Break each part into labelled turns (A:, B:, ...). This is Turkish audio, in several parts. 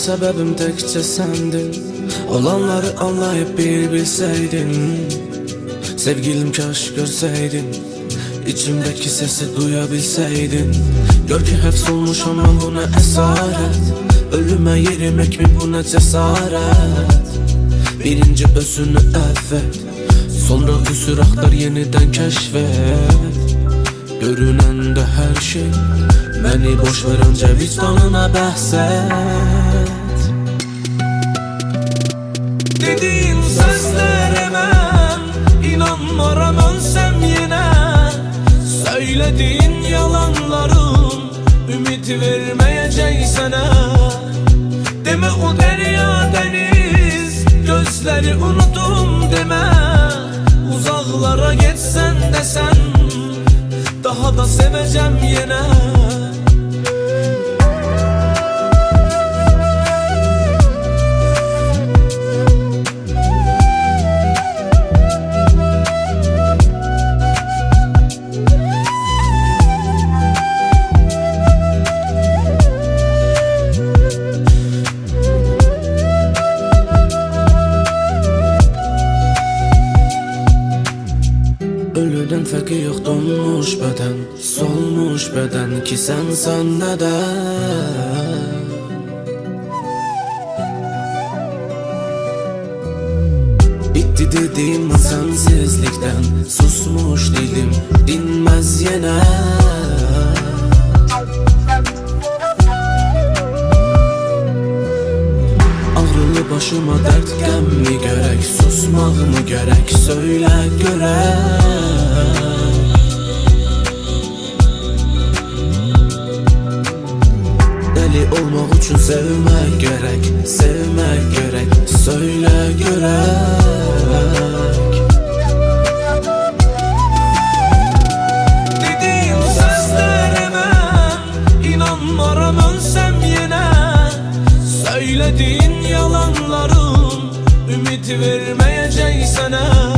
A: sebebim tekçe sendin. Olanları anlayıp bir bilseydin. Sevgilim kaş görseydin. İçimdeki sesi duyabilseydin. Gör ki hep solmuş ama bu ne esaret. Ölüme yerimek mi bu ne cesaret? Birinci özünü evet Sonra küsür yeniden keşfet. Görünen de her şey Beni boş verince vicdanına bahset Dediğin sözlerime inanmaram ölsem yine. Söylediğin yalanların ümit vermeyecek sana Deme o derya deniz gözleri unuttum deme. Uzaklara geçsen de sen daha da seveceğim yine Ölüden fərqi yox donmuş bədən Solmuş bədən ki sən səndə də Bitti dediğim sensizlikten Susmuş dilim dinmez yine üçün sevmək gerek Sevmək gerek Söyle görək Dediğin sözlerime inanmaram ölsem yine. Söylediğin yalanların ümit vermeyecek sana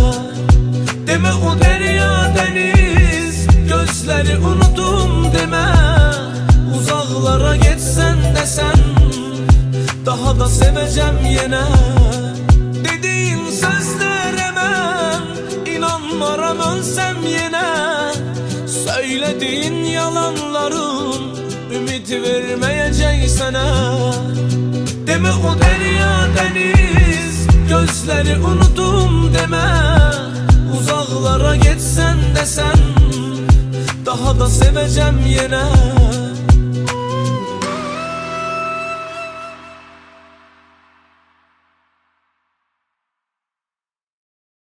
A: Deme o derya deniz gözleri unuttum deme da seveceğim yine. Dediğin sözlerime inanmaram ölsem yine. Söylediğin yalanların ümit vermeyecek sana Deme o derya deniz gözleri unuttum deme. Uzaklara geçsen de sen daha da seveceğim yine